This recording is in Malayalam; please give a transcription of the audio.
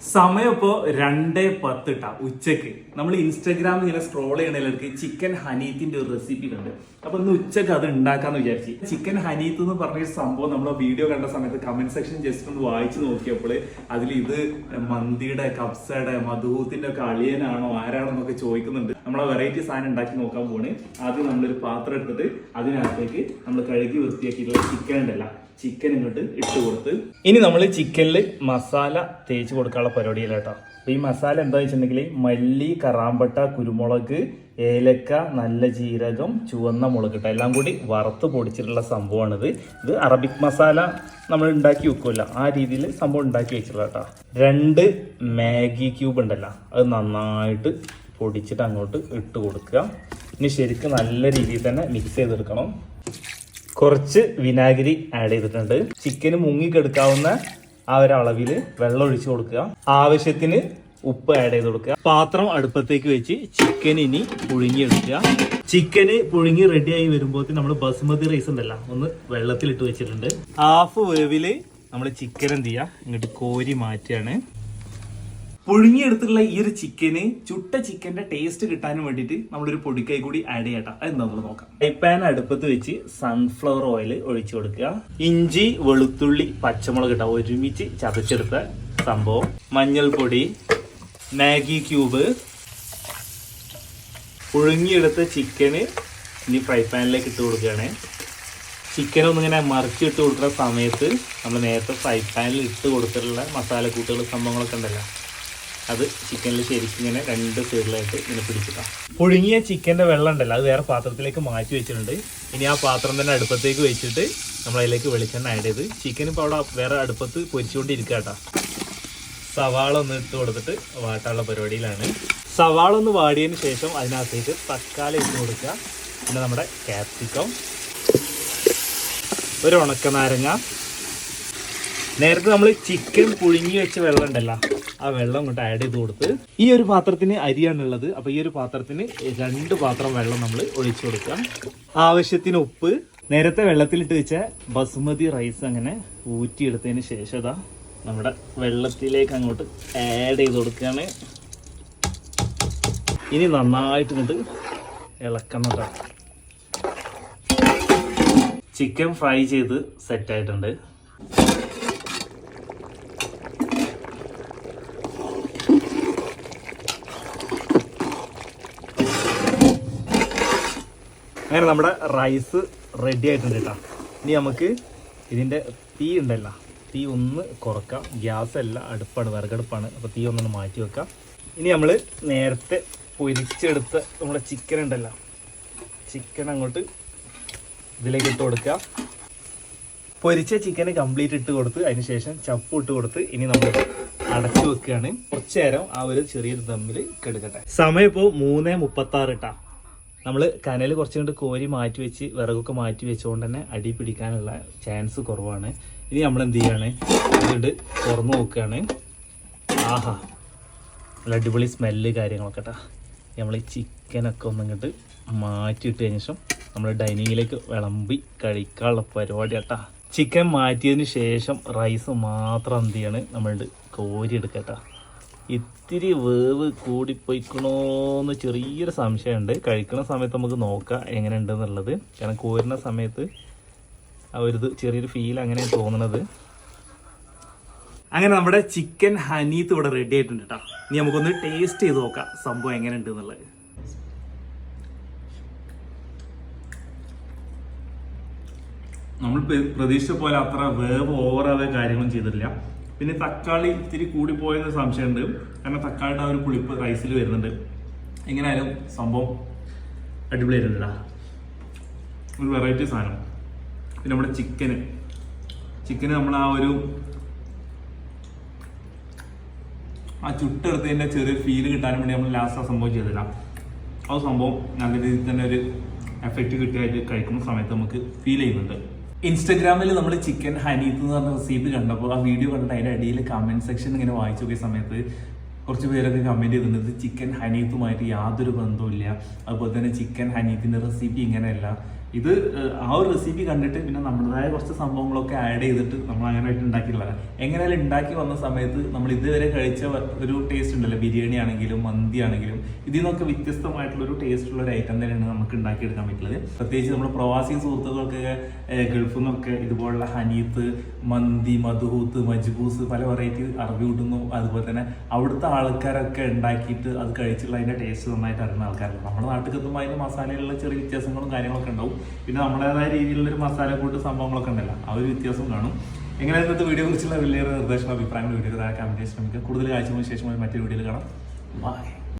സമയം ഇപ്പോ രണ്ടേ പത്ത് ഉച്ചയ്ക്ക്. നമ്മൾ ഇൻസ്റ്റാഗ്രാമിൽ ഇങ്ങനെ സ്ക്രോൾ ചെയ്യണതിലേക്ക് ചിക്കൻ ഹനീത്തിന്റെ ഒരു റെസിപ്പി കണ്ട്. അപ്പൊ ഇന്ന് ഉച്ചയ്ക്ക് അത് ഉണ്ടാക്കാന്ന് വിചാരിച്ചു. ചിക്കൻ ഹനീത്ത് എന്ന് പറഞ്ഞ സംഭവം നമ്മൾ വീഡിയോ കണ്ട സമയത്ത് കമന്റ് സെക്ഷൻ ജസ്റ്റ് ഒന്ന് വായിച്ചു നോക്കിയപ്പോൾ അതിൽ ഇത് മന്തിയുടെ കബ്സയുടെ മധുഹൂത്തിന്റെ ഒക്കെ അളിയനാണോ ആരാണോ എന്നൊക്കെ ചോദിക്കുന്നുണ്ട്. നമ്മൾ വെറൈറ്റി സാധനം ഉണ്ടാക്കി നോക്കാൻ പോണേ. ആദ്യം നമ്മളൊരു പാത്രം എടുത്തിട്ട് അതിനകത്തേക്ക് നമ്മൾ കഴുകി വൃത്തിയാക്കിയിട്ടുള്ള ചിക്കൻ ഉണ്ടല്ല. ചിക്കൻ ഇങ്ങോട്ട് ഇട്ട് കൊടുത്ത്. ഇനി നമ്മൾ ചിക്കനിൽ മസാല തേച്ച് കൊടുക്കാനുള്ള പരിപാടിയില്ല കേട്ടോ അപ്പൊ ഈ മസാല എന്താ വെച്ചിട്ടുണ്ടെങ്കിൽ മല്ലി കറാമ്പട്ട കുരുമുളക് ഏലക്ക നല്ല ജീരകം ചുവന്ന മുളക് കേട്ടോ എല്ലാം കൂടി വറുത്ത് പൊടിച്ചിട്ടുള്ള സംഭവമാണിത്. ഇത് അറബിക് മസാല നമ്മൾ ഉണ്ടാക്കി വെക്കുമല്ല ആ രീതിയിൽ സംഭവം ഉണ്ടാക്കി വെച്ചിട്ടുള്ള കേട്ടോ രണ്ട് മാഗി ക്യൂബ് ഉണ്ടല്ലോ അത് നന്നായിട്ട് പൊടിച്ചിട്ട് അങ്ങോട്ട് ഇട്ട് കൊടുക്കുക. ഇനി ശരിക്കും നല്ല രീതിയിൽ തന്നെ മിക്സ് ചെയ്തെടുക്കണം. കുറച്ച് വിനാഗിരി ആഡ് ചെയ്തിട്ടുണ്ട്. ചിക്കന് മുങ്ങിക്കെടുക്കാവുന്ന ആ ഒരു അളവിൽ വെള്ളം ഒഴിച്ചു കൊടുക്കുക. ആവശ്യത്തിന് ഉപ്പ് ആഡ് ചെയ്ത് കൊടുക്കുക. പാത്രം അടുപ്പത്തേക്ക് വെച്ച് ചിക്കൻ ഇനി പുഴുങ്ങിയെടുക്കുക. ചിക്കന് പുഴുങ്ങി റെഡിയായി വരുമ്പോൾ നമ്മൾ ബസുമതി റൈസ് ഉണ്ടല്ലോ ഒന്ന് വെള്ളത്തിലിട്ട് വെച്ചിട്ടുണ്ട്. ഹാഫ് വേവിൽ നമ്മൾ ചിക്കൻ എന്ത് ചെയ്യുക? ഇങ്ങോട്ട് കോരി മാറ്റുകയാണ്. പുഴുങ്ങിയെടുത്തുള്ള ഈ ഒരു ചിക്കന് ചുട്ട ചിക്കന്റെ ടേസ്റ്റ് കിട്ടാനും വേണ്ടിയിട്ട് നമ്മളൊരു പൊടിക്കൈ കൂടി ആഡ് ചെയ്യട്ടെ. നമ്മൾ നോക്കാം. ഫ്രൈ പാൻ അടുപ്പത്ത് വെച്ച് സൺഫ്ലവർ ഓയിൽ ഒഴിച്ചു കൊടുക്കുക. ഇഞ്ചി വെളുത്തുള്ളി പച്ചമുളക് ഇട്ട ഒരുമിച്ച് ചതച്ചെടുത്ത സംഭവം. മഞ്ഞൾപ്പൊടി മാഗി ക്യൂബ്. പുഴുങ്ങിയെടുത്ത ചിക്കന് ഇനി ഫ്രൈ പാനിലേക്ക് ഇട്ട് കൊടുക്കുകയാണ്. ചിക്കൻ ഒന്നിങ്ങനെ മറിച്ചിട്ട് കൊടുക്കുന്ന സമയത്ത് നമ്മൾ നേരത്തെ ഫ്രൈ പാനിൽ ഇട്ട് കൊടുത്തിട്ടുള്ള മസാലക്കൂട്ടുകൾ സംഭവങ്ങളൊക്കെ ഉണ്ടല്ലോ. അത് ചിക്കനിൽ ശരിക്കും ഇങ്ങനെ രണ്ട് സൈഡിലായിട്ട് ഇങ്ങനെ പിടിച്ചിട്ടാണ് പുഴുങ്ങിയ ചിക്കന്റെ വെള്ളം ഉണ്ടല്ലോ അത് വേറെ പാത്രത്തിലേക്ക് മാറ്റി വെച്ചിട്ടുണ്ട്. ഇനി ആ പാത്രം തന്നെ അടുപ്പത്തേക്ക് വെച്ചിട്ട് നമ്മൾ അതിലേക്ക് വെളിച്ചെണ്ണ ആഡ് ചെയ്ത് ചിക്കൻ ഇപ്പോൾ അവിടെ വേറെ അടുപ്പത്ത് പൊരിച്ചുകൊണ്ടിരിക്കുക കേട്ടോ സവാള ഒന്ന് ഇട്ട് കൊടുത്തിട്ട് വാട്ടാനുള്ള പരിപാടിയിലാണ്. സവാള ഒന്ന് വാടിയതിന് ശേഷം അതിനകത്തേക്ക് തക്കാളി ഇട്ട് കൊടുക്കുക. പിന്നെ നമ്മുടെ കാപ്സിക്കം ഒരു ഉണക്ക നാരങ്ങ നേരത്തെ നമ്മൾ ചിക്കൻ പുഴുങ്ങി വെച്ച വെള്ളം ഉണ്ടല്ലോ ആ വെള്ളം കൊണ്ട് ആഡ് ചെയ്ത് കൊടുത്ത് ഈ ഒരു പാത്രത്തിന് അരിയാണുള്ളത്. അപ്പൊ ഈ ഒരു പാത്രത്തിന് രണ്ട് പാത്രം വെള്ളം നമ്മൾ ഒഴിച്ചു കൊടുക്കാം. ആവശ്യത്തിന് ഉപ്പ് നേരത്തെ വെള്ളത്തിലിട്ട് വെച്ച ബസുമതി റൈസ് അങ്ങനെ ഊറ്റിയെടുത്തതിന് ശേഷം നമ്മുടെ വെള്ളത്തിലേക്ക് അങ്ങോട്ട് ആഡ് ചെയ്ത് കൊടുക്കുകയാണ് ഇനി നന്നായിട്ട് ഇങ്ങോട്ട് ഇളക്കുന്നതാണ് ചിക്കൻ ഫ്രൈ ചെയ്ത് സെറ്റ് അങ്ങനെ നമ്മുടെ റൈസ് റെഡി ആയിട്ടുണ്ട് കേട്ടോ ഇനി നമുക്ക് ഇതിന്റെ തീ ഉണ്ടല്ലോ. തീ ഒന്ന് കുറക്കാം. ഗ്യാസ് അല്ല അടുപ്പാണ് വിറകടുപ്പാണ്. അപ്പോൾ തീ ഒന്നൊന്ന് മാറ്റി വെക്കാം. ഇനി നമ്മൾ നേരത്തെ പൊരിച്ചെടുത്ത നമ്മുടെ ചിക്കൻ ഉണ്ടല്ലോ. ചിക്കൻ അങ്ങോട്ട് ഇതിലേക്ക് ഇട്ട് കൊടുക്കുക. പൊരിച്ച ചിക്കന് കംപ്ലീറ്റ് ഇട്ട് കൊടുത്ത് അതിന് ശേഷം ചപ്പ് ഇട്ട് കൊടുത്ത് ഇനി നമ്മൾ അടച്ചു വെക്കുകയാണ്. കുറച്ചു നേരം ആ ഒരു ചെറിയൊരു ദമ്മിൽ കെടുക്കട്ടെ. സമയം ഇപ്പോൾ മൂന്ന് മുപ്പത്തി ആറ് ഇട്ടാ നമ്മൾ കനൽ കുറച്ചും കൊണ്ട് കോരി മാറ്റി വെച്ച് വിറകൊക്കെ മാറ്റി വെച്ചുകൊണ്ട് തന്നെ അടി പിടിക്കാനുള്ള ചാൻസ് കുറവാണ്. ഇനി നമ്മൾ എന്ത് ചെയ്യാണ്? അതുകൊണ്ട് തുറന്നു നോക്കുകയാണ് ആഹാ. നല്ല അടിപൊളി സ്മെല്ല് കാര്യങ്ങളൊക്കെ കേട്ടോ നമ്മൾ ചിക്കനൊക്കെ ഒന്നിങ്ങോട്ട് മാറ്റിയിട്ട് കഴിഞ്ഞ ശേഷം നമ്മൾ ഡൈനിങ്ങിലേക്ക് വിളമ്പി കഴിക്കാനുള്ള പരിപാടി കേട്ടാ ചിക്കൻ മാറ്റിയതിന് ശേഷം റൈസ് മാത്രം എന്ത് ചെയ്യാണ്? നമ്മളുടെ കോരി എടുക്കട്ടാ ഇത്തിരി വേവ് കൂടിപ്പോയിക്കണോന്ന് ചെറിയൊരു സംശയമുണ്ട്. കഴിക്കുന്ന സമയത്ത് നമുക്ക് നോക്കാം എങ്ങനെ ഉണ്ടെന്നുള്ളത് കാരണം കോരുന്ന സമയത്ത് ആ ഒരു ചെറിയൊരു ഫീൽ അങ്ങനെ തോന്നുന്നത് അങ്ങനെ നമ്മുടെ ചിക്കൻ ഹനീത്ത് ഇവിടെ റെഡി ആയിട്ടുണ്ട് കേട്ടോ ഇനി നമുക്കൊന്ന് ടേസ്റ്റ് ചെയ്ത് നോക്കാം സംഭവം എങ്ങനെ ഉണ്ട് എന്നുള്ളത് നമ്മൾ പ്ര- പ്രതീക്ഷിച്ച പോലെ അത്ര വേവ് ഓവറാവേ കാര്യങ്ങളും ചെയ്തിട്ടില്ല. പിന്നെ തക്കാളി ഇത്തിരി കൂടിപ്പോയെന്ന് സംശയമുണ്ട്. കാരണം തക്കാളിയുടെ ആ ഒരു പുളിപ്പ് റൈസിൽ വരുന്നുണ്ട്. എങ്ങനെയായാലും സംഭവം അടിപൊളിയായിട്ടുണ്ടാ ഒരു വെറൈറ്റി സാധനം. പിന്നെ നമ്മുടെ ചിക്കന് ചിക്കന് നമ്മൾ ആ ഒരു ആ ചുട്ടെടുത്തതിന്റെ ചെറിയ ഫീൽ കിട്ടാനും വേണ്ടി നമ്മൾ ലാസ്റ്റ് ആ സംഭവം ചെയ്തില്ല ആ സംഭവം നല്ല രീതിയിൽ തന്നെ ഒരു എഫക്റ്റ് കിട്ടിയായിട്ട് കഴിക്കുന്ന സമയത്ത് നമുക്ക് ഫീൽ ചെയ്യുന്നുണ്ട്. ഇൻസ്റ്റഗ്രാമിൽ നമ്മൾ ചിക്കൻ ഹനീത്ത് എന്ന് പറഞ്ഞ റെസിപ്പി കണ്ടപ്പോൾ ആ വീഡിയോ കണ്ടിട്ട് അതിന്റെ അടിയിൽ കമന്റ് സെക്ഷൻ ഇങ്ങനെ വായിച്ചു നോക്കിയ സമയത്ത് കുറച്ച് പേരൊക്കെ കമന്റ് ചെയ്തിട്ടുണ്ട്. ചിക്കൻ ഹനീത്തുമായിട്ട് യാതൊരു ബന്ധവുമില്ല. അതുപോലെ തന്നെ ചിക്കൻ ഹനീത്തിന്റെ റെസിപ്പി ഇങ്ങനെയല്ല. ഇത് ആ ഒരു റെസിപ്പി കണ്ടിട്ട് പിന്നെ നമ്മുടേതായ കുറച്ച് സംഭവങ്ങളൊക്കെ ആഡ് ചെയ്തിട്ട് നമ്മൾ അങ്ങനെ ആയിട്ട് ഉണ്ടാക്കിയിട്ടുള്ളതാണ്. എങ്ങനെയാലും ഉണ്ടാക്കി വന്ന സമയത്ത് നമ്മൾ ഇതുവരെ കഴിച്ച ഒരു ടേസ്റ്റ് ഉണ്ടല്ലോ. ബിരിയാണി ആണെങ്കിലും മന്തി ആണെങ്കിലും ഇതിൽ നിന്നൊക്കെ വ്യത്യസ്തമായിട്ടുള്ള ഒരു ടേസ്റ്റ് ഉള്ള ഒരു ഐറ്റം തന്നെയാണ് നമുക്ക് ഉണ്ടാക്കിയെടുക്കാൻ പറ്റുള്ളത് പ്രത്യേകിച്ച് നമ്മൾ പ്രവാസി സുഹൃത്തുക്കൾക്കൊക്കെ ഗൾഫിൽ നിന്നൊക്കെ ഇതുപോലുള്ള ഹനീത്ത് മന്തി മധുഹൂത്ത് മജ്ബൂസ് പല വെറൈറ്റി അറബി കൂട്ടുന്നു അതുപോലെ തന്നെ അവിടുത്തെ ആൾക്കാരൊക്കെ ഉണ്ടാക്കിയിട്ട് അത് കഴിച്ചുള്ള അതിന്റെ ടേസ്റ്റ് നന്നായിട്ട് അറിയുന്ന ആൾക്കാരുണ്ട്. നമ്മുടെ നാട്ടിൽ എത്തുമ്പോൾ അതിന്റെ മസാലയിലുള്ള ചെറിയ വ്യത്യാസങ്ങളും കാര്യങ്ങളൊക്കെ ഉണ്ടാവും. പിന്നെ നമ്മുടേതായ രീതിയിലുള്ള ഒരു മസാല കൂട്ട് സംഭവങ്ങളൊക്കെ ഉണ്ടല്ലോ ആ ഒരു വ്യത്യാസം കാണും. എങ്ങനെ ഇന്നത്തെ വീഡിയോ കുറിച്ചുള്ള വലിയ നിർദ്ദേശങ്ങളും അഭിപ്രായങ്ങളും വീഡിയോ കമന്റ് ചെയ്യാൻ ശ്രമിക്കുക കൂടുതൽ കാഴ്ചകൾക്ക് ശേഷം മറ്റൊരു വീഡിയോയിൽ കാണാം. ബൈ